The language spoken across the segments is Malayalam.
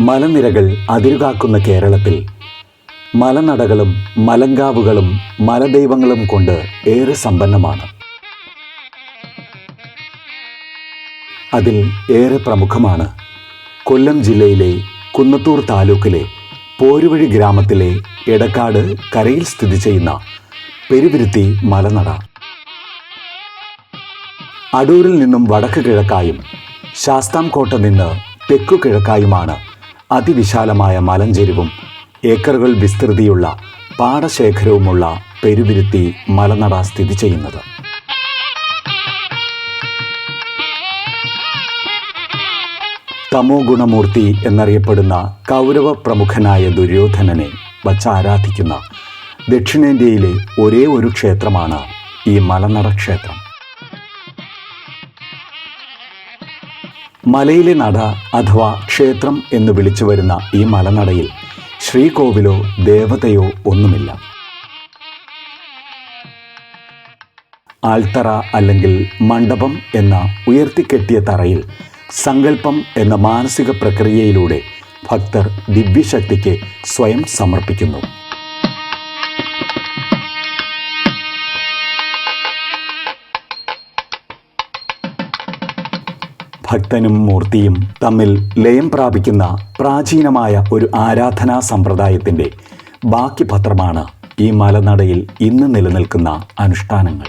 മലനിരകൾ അതിരുകാക്കുന്ന കേരളത്തിൽ. മലനടകളും മലങ്കാവുകളും മലദൈവങ്ങളും കൊണ്ട് ഏറെ സമ്പന്നമാണ്. അതിൽ ഏറെ പ്രമുഖമാണ് കൊല്ലം ജില്ലയിലെ കുന്നത്തൂർ താലൂക്കിലെ പോരുവഴി ഗ്രാമത്തിലെ എടക്കാട് കരയിൽ സ്ഥിതി ചെയ്യുന്ന പെരുവിരുത്തി മലനട. അടൂരിൽ നിന്നും വടക്ക് കിഴക്കായും ശാസ്താംകോട്ട നിന്ന് തെക്കു കിഴക്കായുമാണ് അതിവിശാലമായ മലഞ്ചെരിവും ഏക്കറുകൾ വിസ്തൃതിയുള്ള പാടശേഖരവുമുള്ള പെരുവിരുത്തി മലനട സ്ഥിതി ചെയ്യുന്നത്. തമോ ഗുണമൂർത്തി എന്നറിയപ്പെടുന്ന കൗരവ പ്രമുഖനായ ദുര്യോധനനെ വച്ചാരാധിക്കുന്ന ദക്ഷിണേന്ത്യയിലെ ഒരേ ഒരു ക്ഷേത്രമാണ് ഈ മലനട ക്ഷേത്രം. മലയിലെ നട അഥവാ ക്ഷേത്രം എന്ന് വിളിച്ചു വരുന്ന ഈ മലനടയിൽ ശ്രീകോവിലോ ദേവതയോ ഒന്നുമില്ല. ആൾത്തറ അല്ലെങ്കിൽ മണ്ഡപം എന്ന ഉയർത്തിക്കെട്ടിയ തറയിൽ സങ്കല്പം എന്ന മാനസിക പ്രക്രിയയിലൂടെ ഭക്തർ ദിവ്യശക്തിക്ക് സ്വയം സമർപ്പിക്കുന്നു. ഭക്തനും മൂർത്തിയും തമ്മിൽ ലയം പ്രാപിക്കുന്ന പ്രാചീനമായ ഒരു ആരാധനാ സമ്പ്രദായത്തിന്റെ ബാക്കി പത്രമാണ് ഈ മലനടയിൽ ഇന്ന് നിലനിൽക്കുന്ന അനുഷ്ഠാനങ്ങൾ.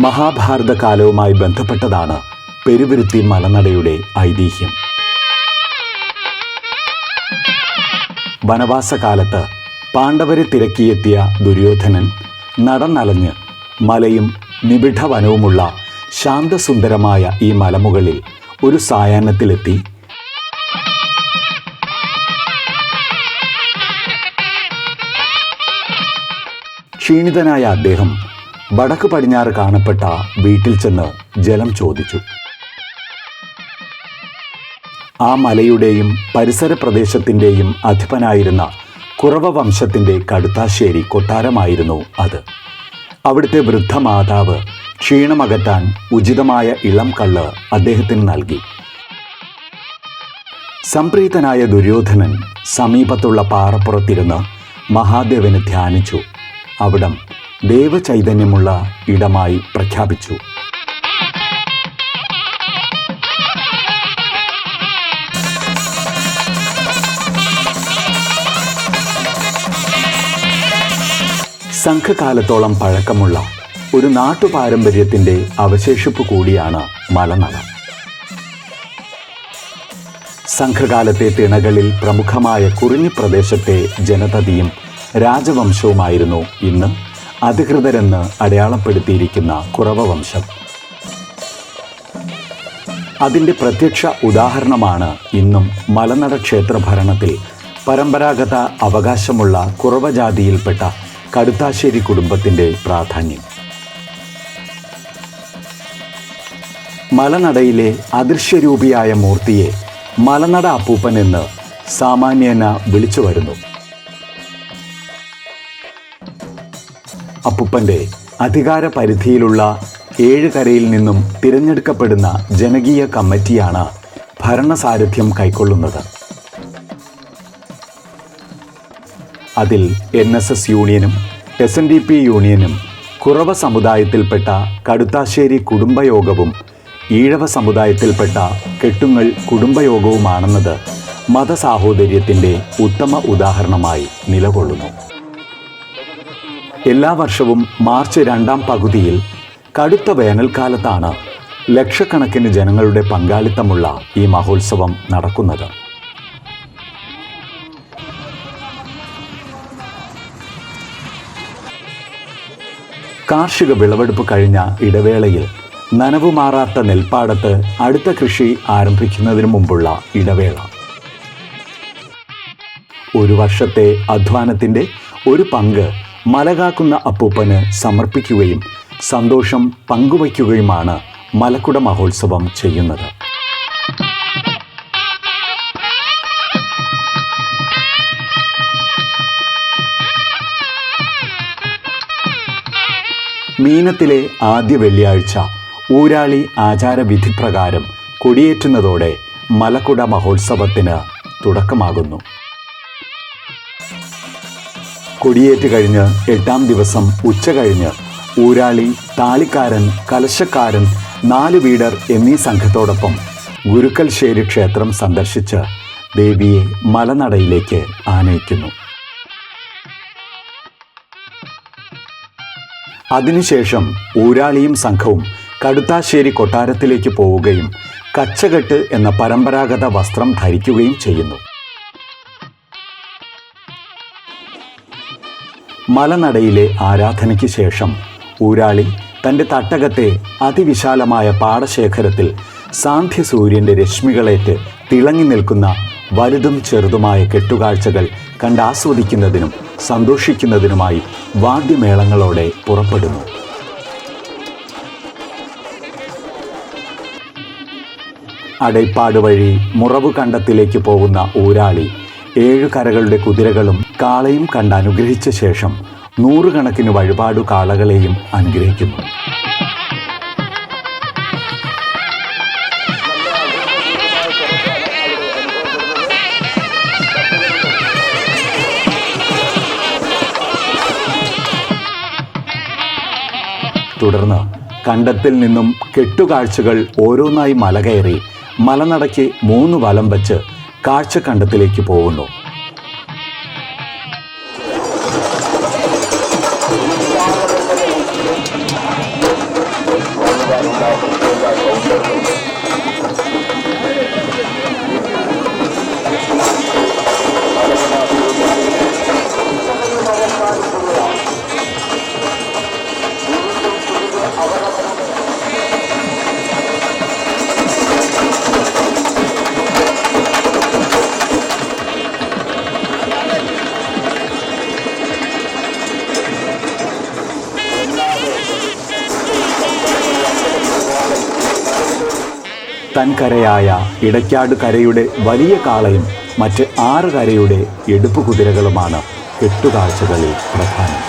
മഹാഭാരത കാലവുമായി ബന്ധപ്പെട്ടതാണ് പെരുവിരുത്തി മലനടയുടെ ഐതിഹ്യം. വനവാസകാലത്ത് പാണ്ഡവരെ തിരക്കിയെത്തിയ ദുര്യോധനൻ നടന്നലഞ്ഞ് മലയും നിബിഡ വനവുമുള്ള ശാന്തസുന്ദരമായ ഈ മലമുകളിൽ ഒരു സായാഹ്നത്തിലെത്തി. ക്ഷീണിതനായ അദ്ദേഹം വടക്ക് പടിഞ്ഞാറ് കാണപ്പെട്ട വീട്ടിൽ ചെന്ന് ജലം ചോദിച്ചു. ആ മലയുടെയും പരിസര പ്രദേശത്തിന്റെയും അധിപനായിരുന്ന കുറവ വംശത്തിന്റെ കടുത്താശ്ശേരി കൊട്ടാരമായിരുന്നു അത്. അവിടുത്തെ വൃദ്ധമാതാവ് ക്ഷീണമകറ്റാൻ ഉചിതമായ ഇളം കള്ള് അദ്ദേഹത്തിന് നൽകി. സംപ്രീതനായ ദുര്യോധനൻ സമീപത്തുള്ള പാറപ്പുറത്തിരുന്ന് മഹാദേവനെ ധ്യാനിച്ചു. അവിടം ദേവചൈതന്യമുള്ള ഇടമായി പ്രഖ്യാപിച്ചു. സംഘകാലത്തോളം പഴക്കമുള്ള ഒരു നാട്ടുപാരമ്പര്യത്തിന്റെ അവശേഷിപ്പ് കൂടിയാണ് മലനട. സംഘകാലത്തെ തിണകളിൽ പ്രമുഖമായ കുറിഞ്ഞി പ്രദേശത്തെ ജനതതിയും രാജവംശവുമായിരുന്നു ഇന്ന് അധികൃതരെന്ന് അടയാളപ്പെടുത്തിയിരിക്കുന്ന കുറവ വംശം അതിന്റെ പ്രത്യക്ഷ ഉദാഹരണമാണ് ഇന്നും മലനട ക്ഷേത്രഭരണത്തിൽ പരമ്പരാഗത അവകാശമുള്ള കുറവജാതിയിൽപ്പെട്ട കടുത്താശ്ശേരി കുടുംബത്തിന്റെ പ്രാധാന്യം. മലനടയിലെ അദൃശ്യരൂപിയായ മൂർത്തിയെ മലനട അപ്പൂപ്പൻ എന്ന് സാമാന്യേന വിളിച്ചു വരുന്നു. അപ്പൂപ്പന്റെ അധികാര പരിധിയിലുള്ള ഏഴ് കരയിൽ നിന്നും തിരഞ്ഞെടുക്കപ്പെടുന്ന ജനകീയ കമ്മിറ്റിയാണ് ഭരണസാരഥ്യം കൈക്കൊള്ളുന്നത്. അതിൽ എൻ എസ് എസ് യൂണിയനും എസ് എൻ ഡി പി യൂണിയനും കുറവ സമുദായത്തിൽപ്പെട്ട കടുത്താശ്ശേരി കുടുംബയോഗവും ഈഴവ സമുദായത്തിൽപ്പെട്ട കെട്ടുങ്ങൾ കുടുംബയോഗവുമാണെന്നത് മതസാഹോദര്യത്തിന്റെ ഉത്തമ ഉദാഹരണമായി നിലകൊള്ളുന്നു. എല്ലാ വർഷവും മാർച്ച് രണ്ടാം പകുതിയിൽ കടുത്ത വേനൽക്കാലത്താണ് ലക്ഷക്കണക്കിന് ജനങ്ങളുടെ പങ്കാളിത്തമുള്ള ഈ മഹോത്സവം നടക്കുന്നത്. കാർഷിക വിളവെടുപ്പ് കഴിഞ്ഞ ഇടവേളയിൽ നനവ് മാറാത്ത നെൽപ്പാടത്ത് അടുത്ത കൃഷി ആരംഭിക്കുന്നതിന് മുമ്പുള്ള ഇടവേള. ഒരു വർഷത്തെ അധ്വാനത്തിന്റെ ഒരു പങ്ക് മലകാക്കുന്ന അപ്പൂപ്പന് സമർപ്പിക്കുകയും സന്തോഷം പങ്കുവയ്ക്കുകയുമാണ് മലക്കുട മഹോത്സവം ചെയ്യുന്നത്. മീനത്തിലെ ആദ്യ വെള്ളിയാഴ്ച ഊരാളി ആചാരവിധി പ്രകാരം കൊടിയേറ്റുന്നതോടെ മലക്കുട മഹോത്സവത്തിന് തുടക്കമാകുന്നു. കൊടിയേറ്റ് കഴിഞ്ഞ് എട്ടാം ദിവസം ഉച്ച കഴിഞ്ഞ് ഊരാളി താളിക്കാരൻ കലശക്കാരൻ നാല് വീടർ എന്നീ സംഘത്തോടൊപ്പം ഗുരുക്കൽശ്ശേരി ക്ഷേത്രം സന്ദർശിച്ച് ദേവിയെ മലനടയിലേക്ക് ആനയിക്കുന്നു. അതിനുശേഷം ഊരാളിയും സംഘവും കടുത്താശ്ശേരി കൊട്ടാരത്തിലേക്ക് പോവുകയും കച്ചകെട്ട് എന്ന പരമ്പരാഗത വസ്ത്രം ധരിക്കുകയും ചെയ്യുന്നു. മലനടയിലെ ആരാധനയ്ക്ക് ശേഷം ഊരാളി തന്റെ തട്ടകത്തെ അതിവിശാലമായ പാടശേഖരത്തിൽ സാന്ധ്യസൂര്യന്റെ രശ്മികളേറ്റ് തിളങ്ങി നിൽക്കുന്ന വലുതും ചെറുതുമായ കെട്ടുകാഴ്ചകൾ കണ്ടാസ്വദിക്കുന്നതിനും സന്തോഷിക്കുന്നതിനുമായി വാദ്യമേളങ്ങളോടെ പുറപ്പെടുന്നു. അടൈപ്പാട് വഴി മുറവ് കണ്ടത്തിലേക്ക് പോകുന്ന ഊരാളി ഏഴു കരകളുടെ കുതിരകളും കാളയും കണ്ട് അനുഗ്രഹിച്ച ശേഷം നൂറുകണക്കിന് വഴിപാടു കാളകളെയും അനുഗ്രഹിക്കുന്നു. തുടർന്ന് കണ്ടത്തിൽ നിന്നും കെട്ടുകാഴ്ചകൾ ഓരോന്നായി മല കയറി മലനടയ്ക്ക് മൂന്ന് വലം വച്ച് കാഴ്ചക്കണ്ടത്തിലേക്ക് പോകുന്നു. തൻകരയായ ഇടയ്ക്കാട് കരയുടെ വലിയ കാളയും മറ്റ് ആറ് കരയുടെ എടുപ്പ് കുതിരകളുമാണ് കെട്ടുകാഴ്ചകളിൽ പ്രധാനം.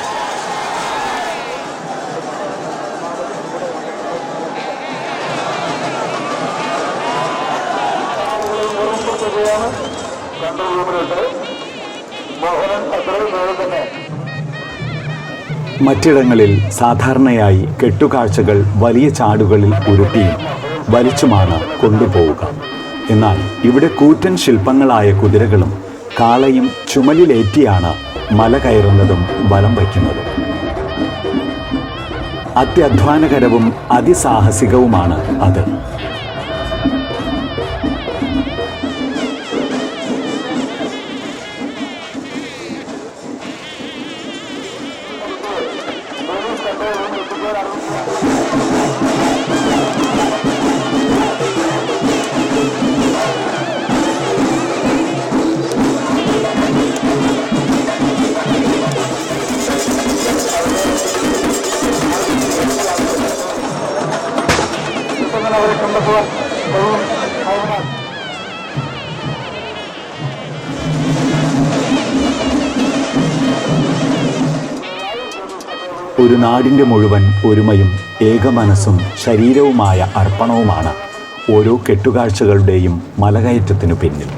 മറ്റിടങ്ങളിൽ സാധാരണയായി കെട്ടുകാഴ്ചകൾ വലിയ ചാടുകളിൽ ഉരുട്ടിയും വലിച്ചുമാണ് കൊണ്ടുപോവുക. എന്നാൽ ഇവിടെ കൂറ്റൻ ശില്പങ്ങളായ കുതിരകളും കാളയും ചുമലിലേറ്റിയാണ് മല കയറുന്നതും വലം വയ്ക്കുന്നതും. അത്യധ്വാനകരവും അതിസാഹസികവുമാണ് അത്. ഒരു നാടിന്റെ മുഴുവൻ ഒരുമയും ഏകമനസ്സും ശരീരവുമായ അർപ്പണവുമാണ് ഓരോ കെട്ടുകാഴ്ചകളുടെയും മലകയറ്റത്തിനു പിന്നിൽ.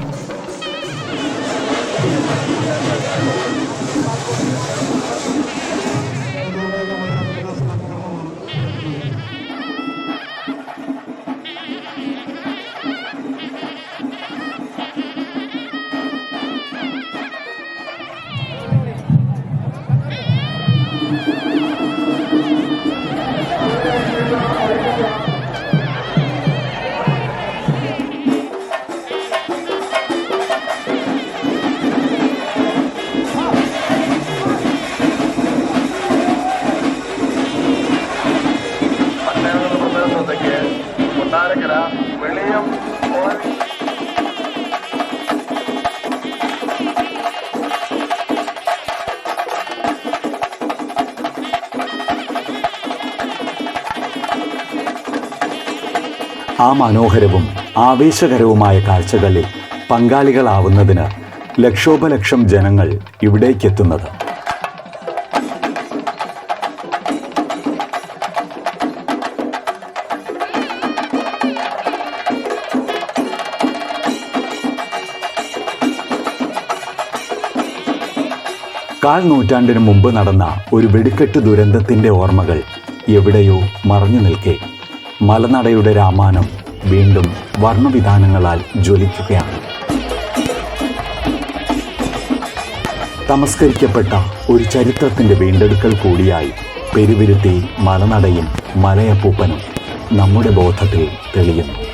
ആ മനോഹരവും ആവേശകരവുമായ കാഴ്ചകളിൽ പങ്കാളികളാവുന്നതിന് ലക്ഷോപലക്ഷം ജനങ്ങൾ ഇവിടേക്കെത്തുന്നത്. കാൽ നൂറ്റാണ്ടിന് മുമ്പ് നടന്ന ഒരു വെടിക്കെട്ട് ദുരന്തത്തിന്റെ ഓർമ്മകൾ എവിടെയോ മറഞ്ഞു നിൽക്കേ. മലനടയുടെ രാമാനം വീണ്ടും വർണവിധാനങ്ങളാൽ ജ്വലിക്കുകയാണ്. തമസ്കരിക്കപ്പെട്ട ഒരു ചരിത്രത്തിന്റെ വീണ്ടെടുക്കൽ കൂടിയായി പെരുവിരുത്തി മലനടയും മലയപ്പൂപ്പനും നമ്മുടെ ബോധത്തിൽ തെളിയുന്നു.